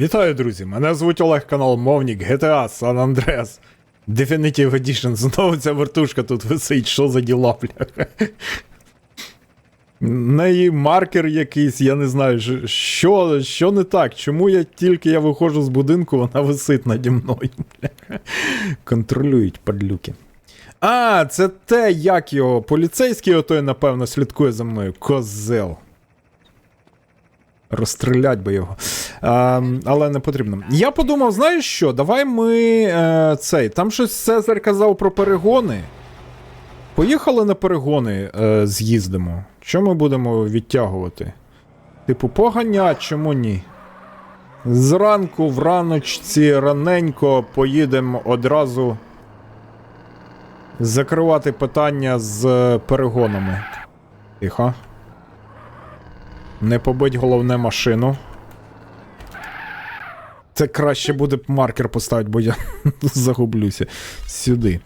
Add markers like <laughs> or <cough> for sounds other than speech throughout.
Вітаю, друзі! Мене звуть Олег, канал Мовник GTA San Andreas Definitive Edition. Знову ця вертушка тут висить, що за діла, бля. В неї маркер якийсь, я не знаю, що, що не так. Чому я тільки я виходжу з будинку, вона висить наді мною. Контролюють падлюки. А, це те, як його. Поліцейський отой, напевно, слідкує за мною. Козел. Розстрілять би його. А, але не потрібно. Я подумав, знаєш що? Давай ми е, цей. Там щось Цезар казав про перегони. Поїхали на перегони, е, з'їздимо. Що ми будемо відтягувати? Типу, поганять, чому ні? Зранку, враночці, раненько поїдемо одразу закривати питання з перегонами. Тихо. Не побить головне машину. Це краще буде маркер поставити, бо я <laughs> загублюся. Сюди.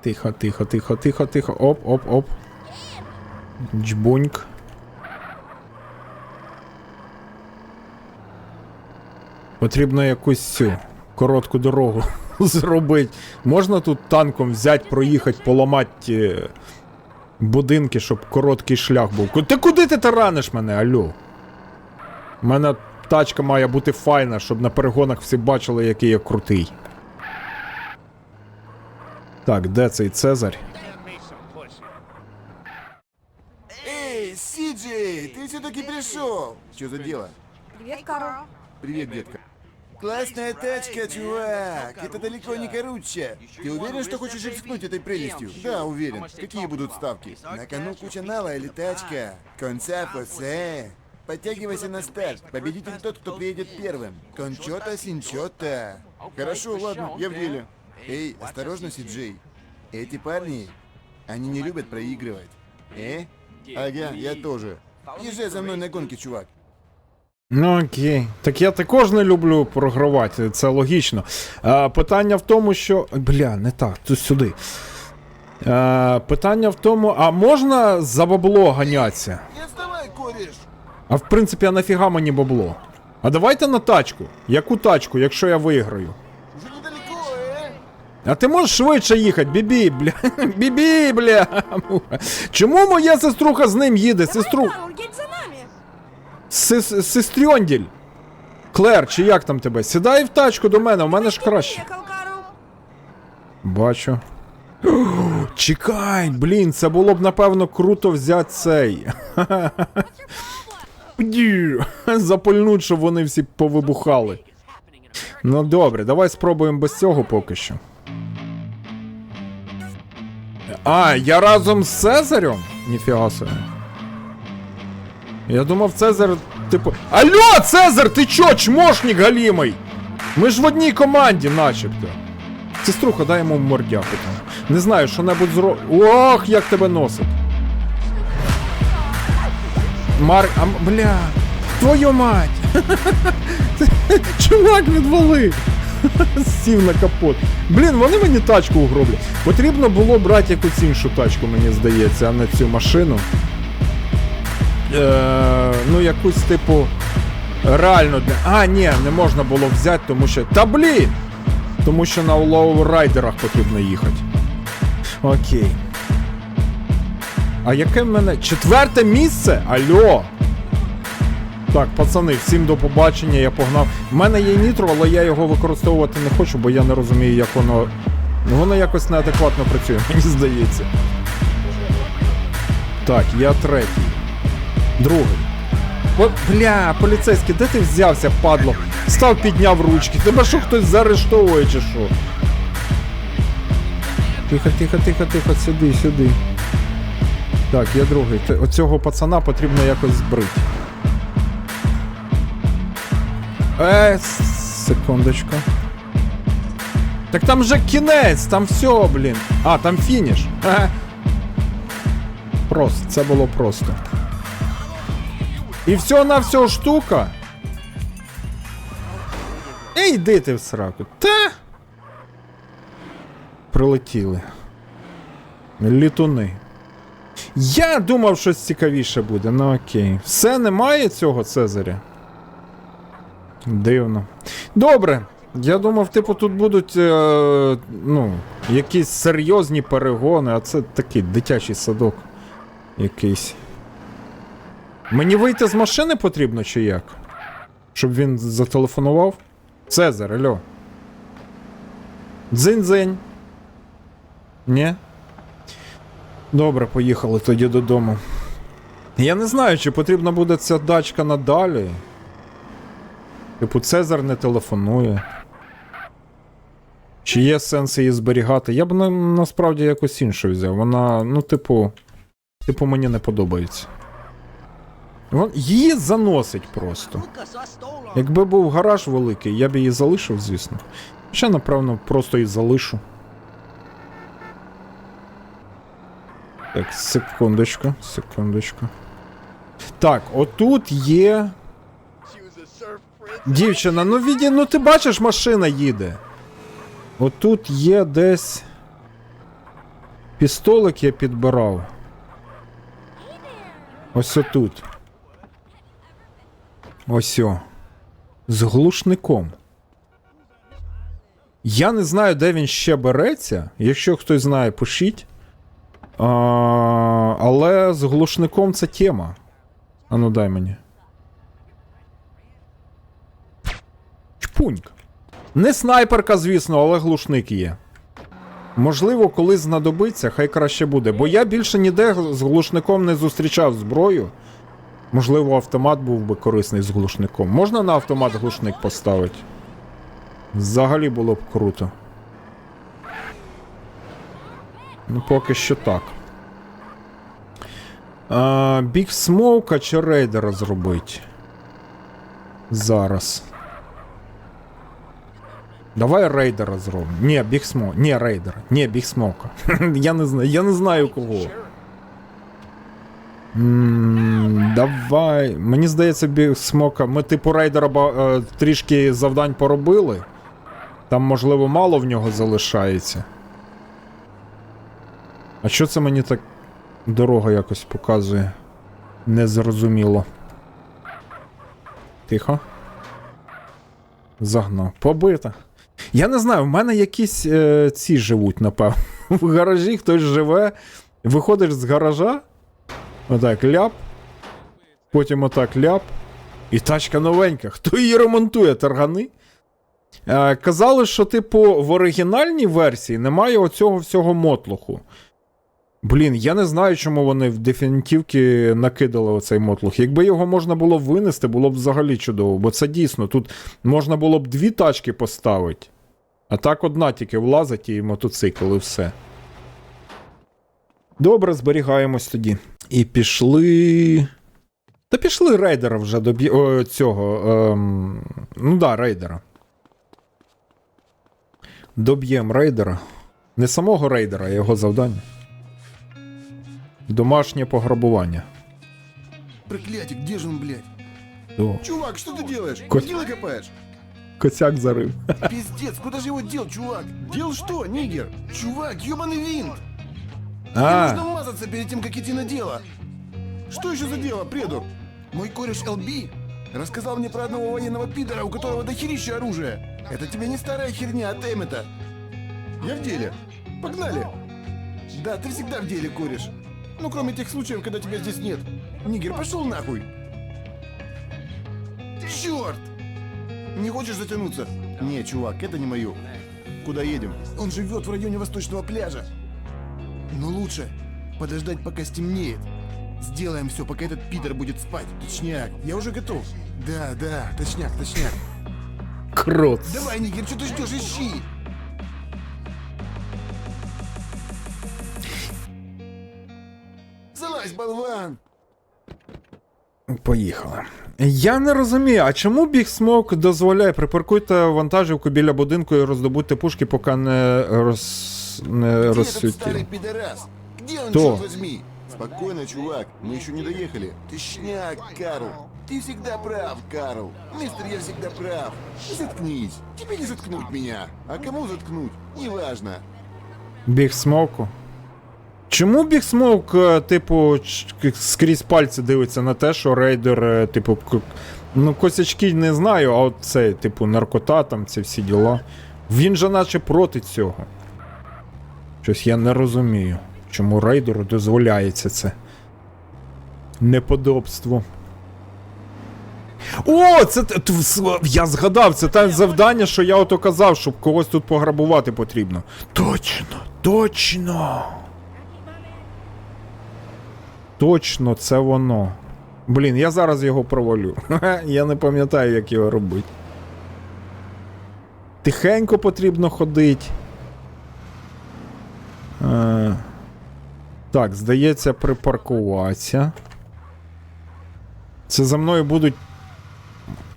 Тихо, тихо, тихо, тихо, тихо. Оп, оп, оп. Джбуньк. Потрібно якусь цю коротку дорогу <laughs> зробити. Можна тут танком взяти, проїхати, поламати е, будинки, щоб короткий шлях був. Ти куди ти тараниш мене, алло? У мене тачка має бути файна, щоб на перегонах всі бачили, який я крутий. Так, де цей Цезарь? Эй, Сиджи, ты все-таки пришел. Что за дело? Привет, Карл. Привет, детка. Классная тачка, чувак. Это далеко не короче. Ты уверен, что хочешь рискнуть этой прелестью? Да, уверен. Какие будут ставки? На кону куча нала или тачка? Конца фосе. Подтягивайся на старт. Победитель тот, кто приедет первым. Кончота синчота. Хорошо, ладно, я в деле. Эй, осторожно, Сиджей. Эти парни, они не любят проигрывать. Э? Ага, я тоже. Езжай за мной на гонки, чувак. Ну окей. Так я також не люблю програвати, це логічно. А, питання в тому, що. Бля, не так, тут сюди. А, питання в тому, а можна за бабло ганятися? Не отставай, кореш! А в принципі, а нафіга мені бабло? А давайте на тачку. Яку тачку, якщо я виграю? Уже недалеко, э? А ти можеш швидше їхати, бібі, бля. <laughs> Бібі, бля. Чому моя сеструха з ним їде? Сестру. За нами. Сес- Сестрьонділь. Клер, чи як там тебе? Сідай в тачку до мене, у мене ж краще. Бачу. <gasps> Чекай, блін, це було б напевно круто взяти цей. <laughs> Запальнуть, щоб вони всі повибухали. Ну добре, давай спробуємо без цього поки що. А, я разом з Цезарем? Ніфіга собі. Я думав, Цезар, типу. Алло, Цезар, ти чо, чмошник галімий? Ми ж в одній команді, начебто. Сеструха, дай йому мордяку. Не знаю, що небудь зро. Ох, як тебе носить. Мар. А, бля. Твою мать! <laughs> Чувак відвали! <laughs> Сів на капот. Блін, вони мені тачку угроблять. Потрібно було брати якусь іншу тачку, мені здається, а не цю машину. Е, ну, якусь типу. Реально. А, ні, не можна було взяти, тому що. Та блін! Тому що на лоурайдерах потрібно їхати. Окей. А яке в мене. Четверте місце? Алло! Так, пацани, всім до побачення, я погнав. У мене є нітро, але я його використовувати не хочу, бо я не розумію, як воно. Ну воно якось неадекватно працює, <laughs> мені здається. Так, я третій. Другий. О, бля, поліцейський, де ти взявся, падло? Став підняв ручки. Тебе що хтось заарештовує чи що? Тихо, тихо, тихо, тихо, сюди, сюди. Так, я другий. Оцього пацана потрібно якось збрити. Е, секундочку. Так там же кінець, там все, блін. А, там фініш. Ага. Просто, це було просто. І все на всього штука. Ей, йди ти в сраку. Та. Прилетіли. Літуни. Я думав, щось цікавіше буде, ну окей. Все немає цього Цезаря. Дивно. Добре. Я думав, типу, тут будуть е, ну, якісь серйозні перегони, а це такий дитячий садок якийсь. Мені вийти з машини потрібно чи як? Щоб він зателефонував? Цезар, алло. Дзинь-дзинь. Ні? Добре, поїхали тоді додому. Я не знаю, чи потрібна буде ця дачка надалі. Типу, Цезар не телефонує. Чи є сенс її зберігати? Я б на, насправді якось іншу взяв. Вона, ну, типу. Типу, мені не подобається. Вон, її заносить просто. Якби був гараж великий, я б її залишив, звісно. Ще, напевно, просто її залишу. Так, секундочку, секундочку. Так, отут є. Дівчина, ну віді, ну ти бачиш, машина їде. Отут є десь. Пістолик я підбирав. Ось отут. Ось о. З глушником. Я не знаю, де він ще береться. Якщо хтось знає, пишіть. А, але з глушником це тема. А ну дай мені. Чпуньк. Не снайперка, звісно, але глушник є. Можливо, коли знадобиться, хай краще буде. Бо я більше ніде з глушником не зустрічав зброю. Можливо, автомат був би корисний з глушником. Можна на автомат глушник поставити? Взагалі було б круто. Ну, поки що так. А, Big Smoke чи рейдера зробити? Зараз. Давай рейдера зробимо. Ні, Big Smoke. Ні, рейдера. Ні, Smoke. <laughs> я не знаю. Я не знаю кого. Давай. Мені здається, Big Smoke. Ми типу рейдера е, трішки завдань поробили. Там, можливо, мало в нього залишається. А що це мені так дорога якось показує? Незрозуміло. Тихо. Загнав. Побита. Я не знаю, в мене якісь е, ці живуть, напевно. <laughs> В гаражі хтось живе. Виходиш з гаража. Отак ляп. Потім отак ляп. І тачка новенька. Хто її ремонтує, таргани? Е, казали, що, типу, в оригінальній версії немає оцього всього мотлуху. Блін, я не знаю, чому вони в дефінітивки накидали оцей мотлух. Якби його можна було винести, було б взагалі чудово, бо це дійсно тут можна було б дві тачки поставити. А так одна тільки влазить і мотоцикл, і все. Добре, зберігаємось тоді. І пішли. Та пішли рейдера вже до бі... О, цього. Ем... Ну да, рейдера. Доб'єм рейдера. Не самого рейдера, а його завдання. Домашнє пограбування. Проклятие, где же он, блядь? О, Чувак, что ты делаешь? Ко- Дело копаешь? Косяк зарив. Пиздец, куда же его дел, чувак? Дел что, нигер? Чувак, ёбаный винт! А, нужно мазаться перед тем, как идти на дело. Что еще за дело, предур? Мой кореш ЛБ рассказал мне про одного военного пидора, у которого дохерища оружия. Это тебе не старая херня от Эммета. Я в деле. Погнали. Да, ты всегда в деле, кореш. Ну, кроме тех случаев, когда тебя здесь нет. Нигер, пошел нахуй. Черт! Не хочешь затянуться? Не, чувак, это не мое. Куда едем? Он живет в районе восточного пляжа. Но лучше подождать, пока стемнеет. Сделаем все, пока этот Питер будет спать. Точняк, я уже готов. Да, да, точняк, точняк. крот. Давай, Нигер, что ты ждешь, ищи! Залазь, болван! Поїхали. Я не розумію, а чому Big Smoke дозволяє припаркуйте вантажівку біля будинку і роздобудьте пушки, поки не роз не Где этот розсвітіло? старый пидорас? Где он, Кто? черт возьми? Спокойно, чувак, мы еще не доехали. Точняк, Карл. Ты всегда прав, Карл. Мистер, я всегда прав. Заткнись. Тебе не заткнуть меня. А кому заткнуть? Неважно. Big Smoke? Чому Big Smoke, е, типу, ч- к- скрізь пальці дивиться на те, що рейдер, е, типу, к- Ну, косячки не знаю, а от це, типу, наркота, там, ці всі діла. Він же наче проти цього. Щось я не розумію, чому рейдеру дозволяється це. Неподобство. О, це я згадав, це те завдання, що я ото казав, щоб когось тут пограбувати потрібно. Точно, точно. Точно, це воно. Блін, я зараз його провалю. <laughs> я не пам'ятаю, як його робити. Тихенько потрібно ходити. Е, так, здається, припаркуватися. Це за мною будуть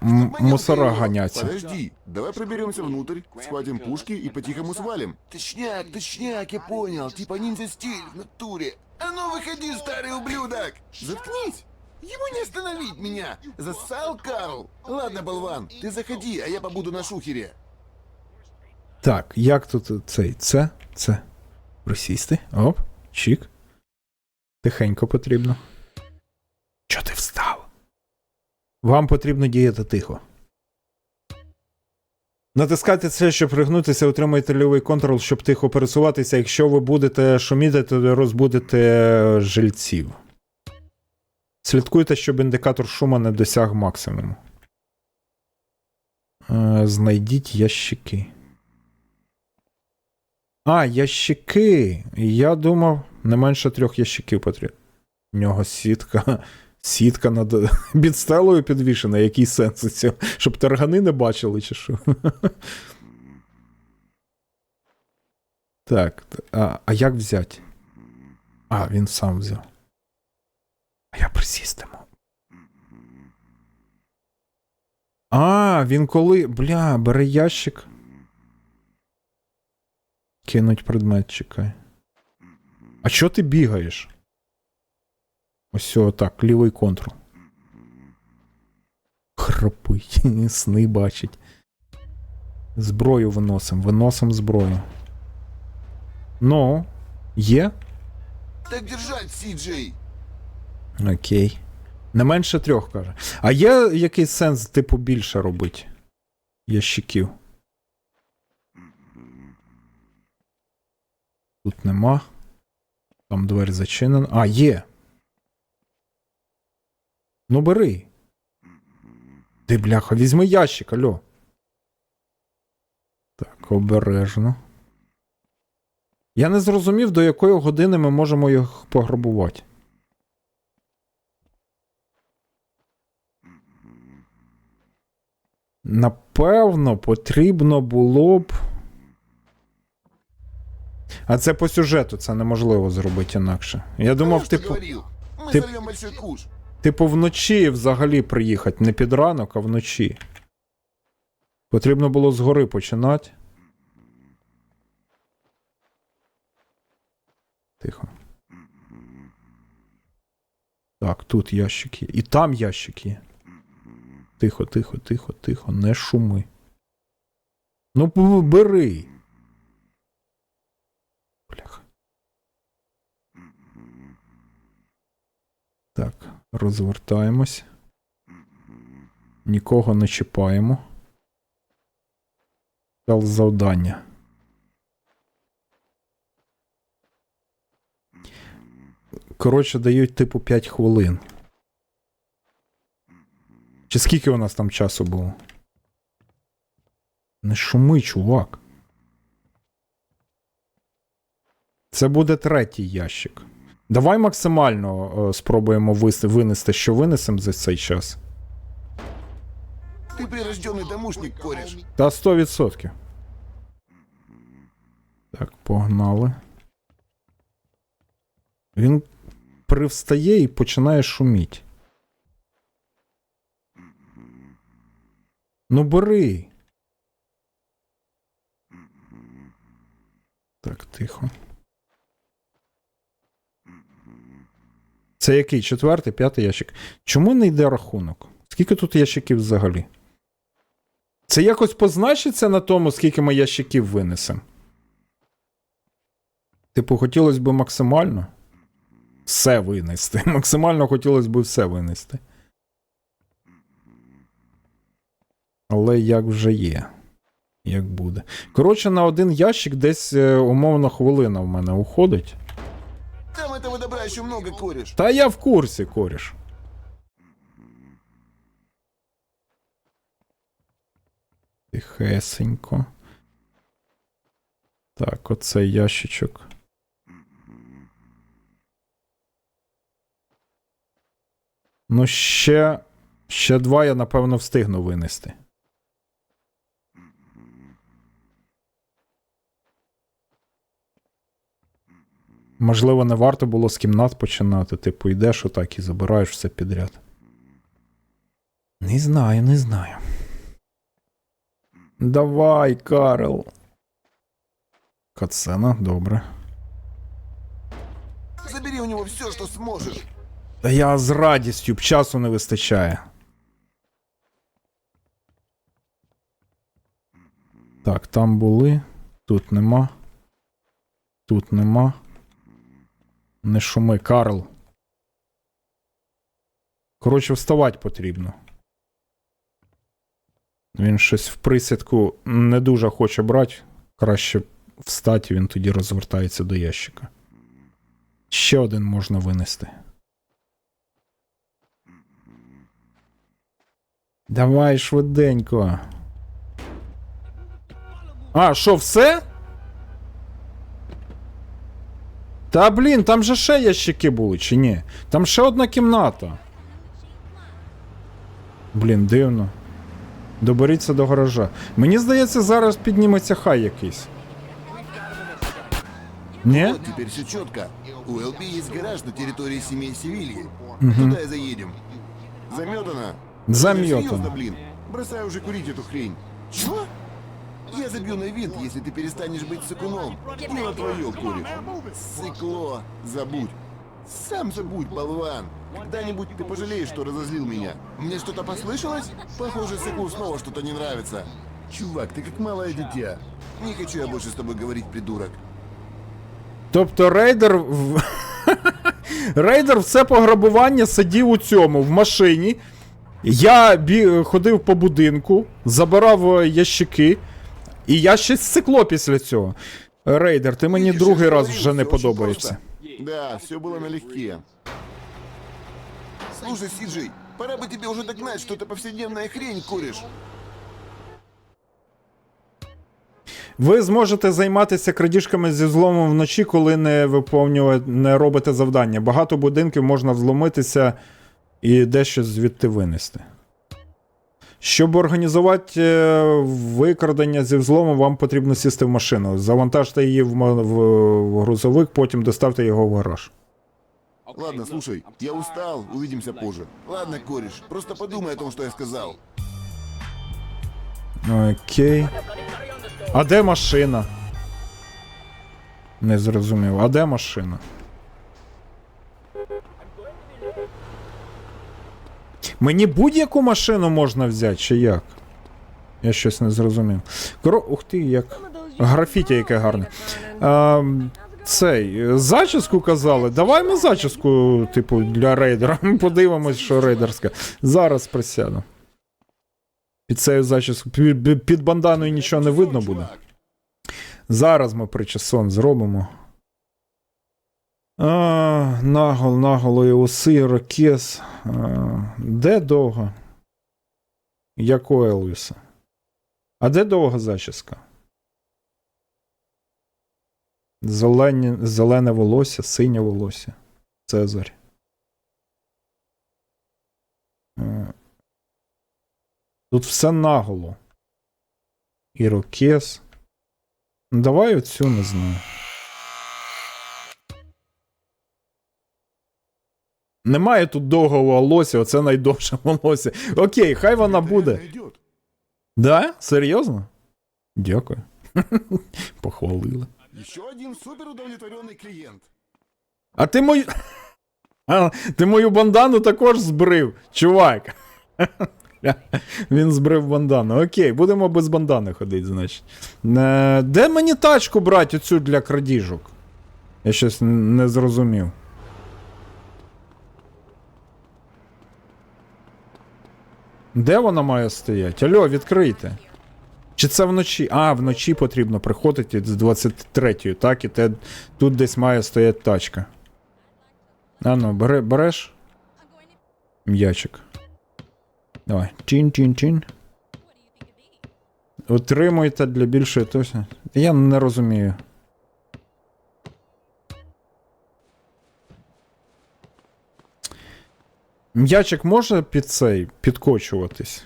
м- Понятно, мусора Егор. ганяться. Подожди, давай проберемся внутрь, схватим пушки и по-тихому свалим. Точняк, точняк, я понял. Типа ниндзя-стиль в натуре. А ну выходи, старый ублюдок! Заткнись! Ему не остановить меня! Зассал, Карл? Ладно, болван, ты заходи, а я побуду на шухере. Так, як тут цей? Це? Це. Присісти. Оп, чік. Тихенько потрібно. Чо ти встав? Вам потрібно діяти тихо. Натискайте це, щоб пригнутися, отримайте лівий контрол, щоб тихо пересуватися. Якщо ви будете шуміти, то розбудете жильців. Слідкуйте, щоб індикатор шума не досяг максимуму. Е, знайдіть ящики. А, ящики. Я думав, не менше трьох ящиків потрібно. У нього сітка. Сітка над <laughs> під стелою підвішена. Який сенс цього? Щоб таргани не бачили, чи що? <laughs> Так. А, а як взяти? А, він сам взяв. А я присістиму. А, він коли. Бля, бере ящик. Кинуть предмет, чекай. А чо ти бігаєш? Ось так, лівий контрол. Храпить, <laughs> сни бачить. Зброю виносим, виносим зброю. Ну, є? Так держать, Си-Джей! Окей. Не менше трьох, каже. А є якийсь сенс, типу, більше робити? Ящиків. Тут нема. Там двері зачинена. А, є. Ну бери. Ти, бляха, візьми ящик, алло. Так, обережно. Я не зрозумів, до якої години ми можемо їх пограбувати. Напевно, потрібно було б. А це по сюжету, це неможливо зробити інакше. Я думав, типу, куш. типу, вночі взагалі приїхати, не під ранок, а вночі. Потрібно було згори починати. Тихо. Так, тут ящик є. І там ящик є. Тихо, тихо, тихо, тихо, не шуми. Ну, бери. Бляха. Так, розвертаємось. Нікого не чіпаємо. Стал завдання. Коротше, дають типу 5 хвилин. Чи скільки у нас там часу було? Не шуми, чувак. Це буде третій ящик. Давай максимально е, спробуємо вис- винести, що винесемо за цей час. Ты прирожденный домушник, кореш. Та 100%. Так, погнали. Він привстає і починає шуміти. Ну бери. Так, тихо. Це який? Четвертий, п'ятий ящик. Чому не йде рахунок? Скільки тут ящиків взагалі? Це якось позначиться на тому, скільки ми ящиків винесемо? Типу, хотілося б максимально все винести. <laughs> Максимально хотілося б все винести. Але як вже є. Як буде. Коротше, на один ящик десь е, умовно хвилина в мене уходить. Там этого добра еще много, кореш. Та я в курсі, коріш. Тихесенько. Так, оцей ящичок. Ну, ще. Ще два я, напевно, встигну винести. Можливо, не варто було з кімнат починати. Типу, йдеш отак і забираєш все підряд. Не знаю, не знаю. Давай, Карл. Кацена, добре. Забери у него все, что сможешь. Та я з радістю, б часу не вистачає. Так, там були. Тут нема. Тут нема. Не шуми, Карл. Коротше, вставати потрібно. Він щось в присідку не дуже хоче брати. Краще встати, він тоді розвертається до ящика. Ще один можна винести. Давай швиденько. А, що, все? Та блін, там же ще ящики були, чи ні? Там ще одна кімната. Блін, дивно. Доберіться до гаража. Мені здається, зараз підніметься хай якийсь. Ні? Вот теперь все четко. У ЛБ есть гараж на территории семей Севильи. Туда и заедем. Заметано. Заметано. Серьезно, блин. Бросай уже курить эту хрень. Чего? Я забью на винт, если ты перестанешь быть сыкуном. Дело твое, кореш. Сыкло. Забудь. Сам забудь, болван. Когда-нибудь ты пожалеешь, что разозлил меня. Мне что-то послышалось? Похоже, Сыклу снова что-то не нравится. Чувак, ты как малое дитя. Не хочу я больше с тобой говорить, придурок. Тобто рейдер. В... <laughs> рейдер все пограбування сидів у цьому в машині. Я бі... ходив по будинку, забирав е, ящики, і я ще сцикло після цього. Рейдер, ти мені Видишь, другий я раз говорил, вже не всё очень подобається. просто. Да, все было налегке. Слушай, Сиджей, пора бы тебе уже догнать, что это повседневная хрень, куришь. Ви зможете займатися крадіжками зі зломом вночі, коли не виповнює, не робите завдання. Багато будинків можна взломитися і дещо звідти винести. Щоб організувати е, викрадення зі взлому, вам потрібно сісти в машину. Завантажте її в, ма- в, в грузовик, потім доставте його в гараж. Ладно, слушай, я устал, увидимся позже. Ладно, кореш, просто подумай о том, что я сказал. Окей. А де машина? Не зрозумів. А де машина? Мені будь-яку машину можна взяти, чи як? Я щось не зрозумів. Коро... Ух ти, як. Графіті яке гарне. А, цей, зачіску казали. Давай ми зачіску, типу, для рейдера. Подивимось, що рейдерська. Зараз присяду. Під цією зачіскою. Під, під банданою нічого не видно буде. Зараз ми причесон зробимо. А, нагол, наголої уси, рокес. Де довго? Як у Елвіса. А де довга зачіска? Зелені, зелене волосся, синє волосся. Цезарь. Тут все наголо. Ірокез. Ну, Давай оцю не знаю. Немає тут довгого волосся, оце найдовше <laughs> волосся. Окей, хай вона буде. Да? Серйозно? Дякую. <laughs> Похвалили. Еще один супер удовлетворенный клиент. А ти мою. <laughs> А, ти мою бандану також збрив, чувак. Він збрив бандану. Окей, будемо без бандани ходити, значить. Е, де мені тачку брати оцю для крадіжок? Я щось не зрозумів. Де вона має стояти? Алло, відкрийте. Чи це вночі? А, вночі потрібно приходити з 23-ї, так? І те, тут десь має стояти тачка. А ну, бере, береш? М'ячик. Давай. Чин-чин-чин. Утримуйте для більшої точно. Я не розумію. М'ячик може під цей підкочуватись?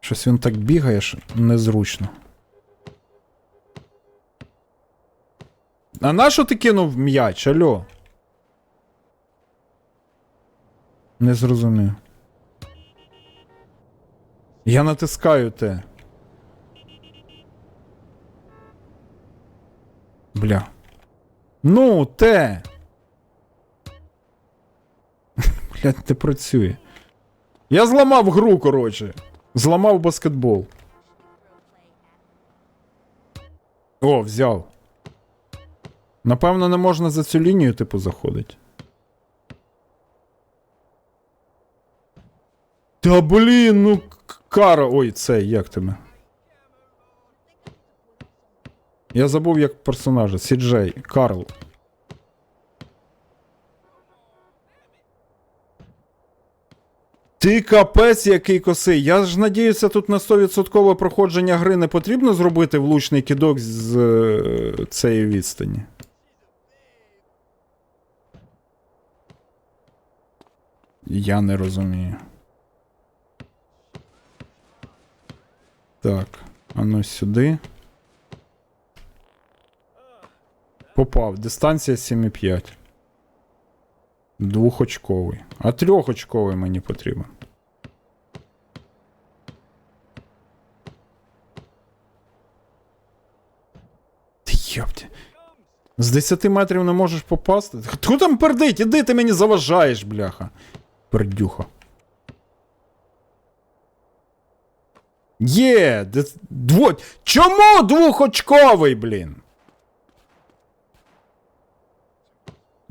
Щось він так бігає, що незручно. А на що ти кинув м'яч, алло? Не зрозумів. Я натискаю те. Бля. Ну, те. <laughs> Блядь, не працює. Я зламав гру, коротше. Зламав баскетбол. О, взяв. Напевно, не можна за цю лінію, типу, заходить. Та блін, ну кара. Ой, це як тебе? Я забув як персонажа. Сіджей, Карл. Ти капець який косий. Я ж надіюся, тут на 100% проходження гри не потрібно зробити влучний кидок з е, цієї відстані. Я не розумію. Так, а ну сюди. Попав. Дистанція 7,5. Двохочковий. А трьохочковий мені потрібен. Ти йопті. З 10 метрів не можеш попасти? Хто там пердить? Іди ти мені заважаєш, бляха. Пердюха. Є! Дво... Чому двохочковий, блін?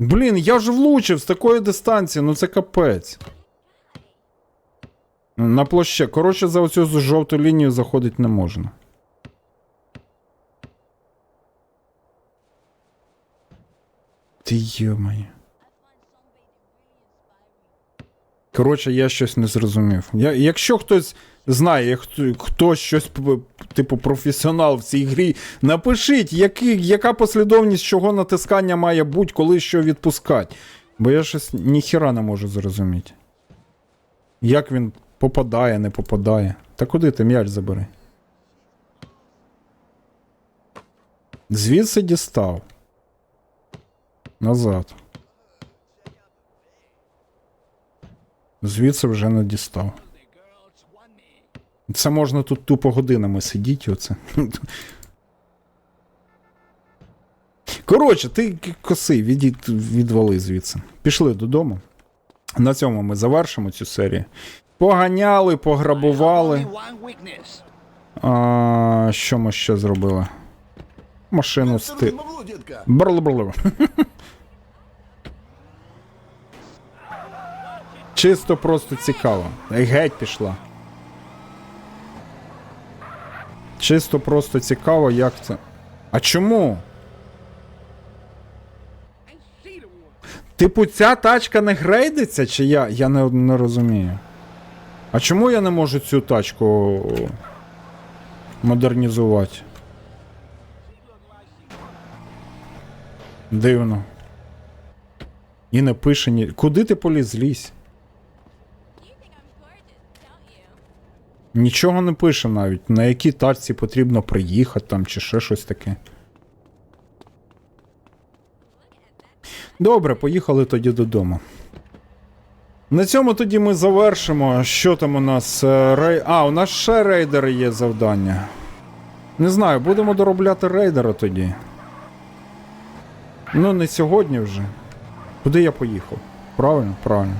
Блін, я ж влучив з такої дистанції, ну це капець. На площі. Коротше, за оцю жовту лінію заходити не можна. Ти йомає. Коротше, я щось не зрозумів. Я, якщо хтось знає, хто, хто щось, типу, професіонал в цій грі, напишіть, який, яка послідовність чого натискання має бути, коли що відпускати. Бо я щось ніхіра не можу зрозуміти. Як він попадає, не попадає. Та куди ти м'яч забери? Звідси дістав. Назад. Звідси вже не дістав. Це можна тут тупо годинами сидіти, оце. Коротше, ти к- косий, відійд, відвали звідси. Пішли додому. На цьому ми завершимо цю серію. Поганяли, пограбували. А, що ми ще зробили? Машину сти. Бабло, <laughs> детка. Брло-брло. Чисто просто цікаво. Геть пішла. Чисто просто цікаво, як це. А чому? Типу, ця тачка не грейдиться, чи я? Я не, не розумію. А чому я не можу цю тачку модернізувати? Дивно. І не пише ні. Куди ти поліз лізь? Нічого не пише навіть, на якій тачці потрібно приїхати там чи ще щось таке. Добре, поїхали тоді додому. На цьому тоді ми завершимо. Що там у нас? Е, Рей... А, у нас ще рейдери є завдання. Не знаю, будемо доробляти рейдера тоді. Ну, не сьогодні вже. Куди я поїхав? Правильно? Правильно.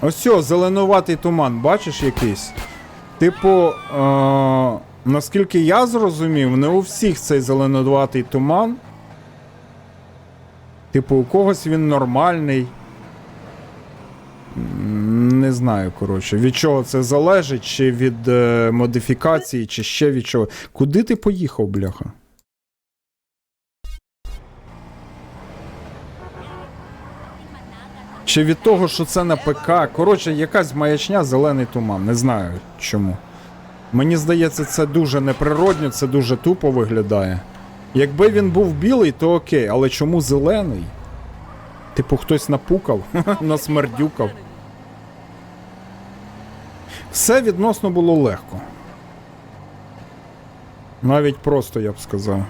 Ось цього, зеленуватий туман, бачиш якийсь? Типу, е- наскільки я зрозумів, не у всіх цей зеленуватий туман. Типу, у когось він нормальний. Не знаю, коротше, від чого це залежить, чи від е, модифікації, чи ще від чого. Куди ти поїхав, бляха? Чи від того, що це на ПК. Коротше, якась маячня, зелений туман. Не знаю чому. Мені здається, це дуже неприродньо, це дуже тупо виглядає. Якби він був білий, то окей, але чому зелений? Типу, хтось напукав, <laughs> насмердюкав. Все відносно було легко. Навіть просто, я б сказав.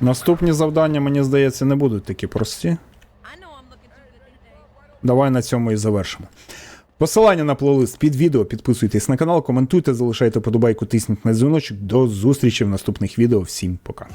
Наступні завдання, мені здається, не будуть такі прості. Давай на цьому і завершимо. Посилання на плейлист під відео, підписуйтесь на канал, коментуйте, залишайте подобайку, тисніть на дзвіночок. До зустрічі в наступних відео. Всім пока.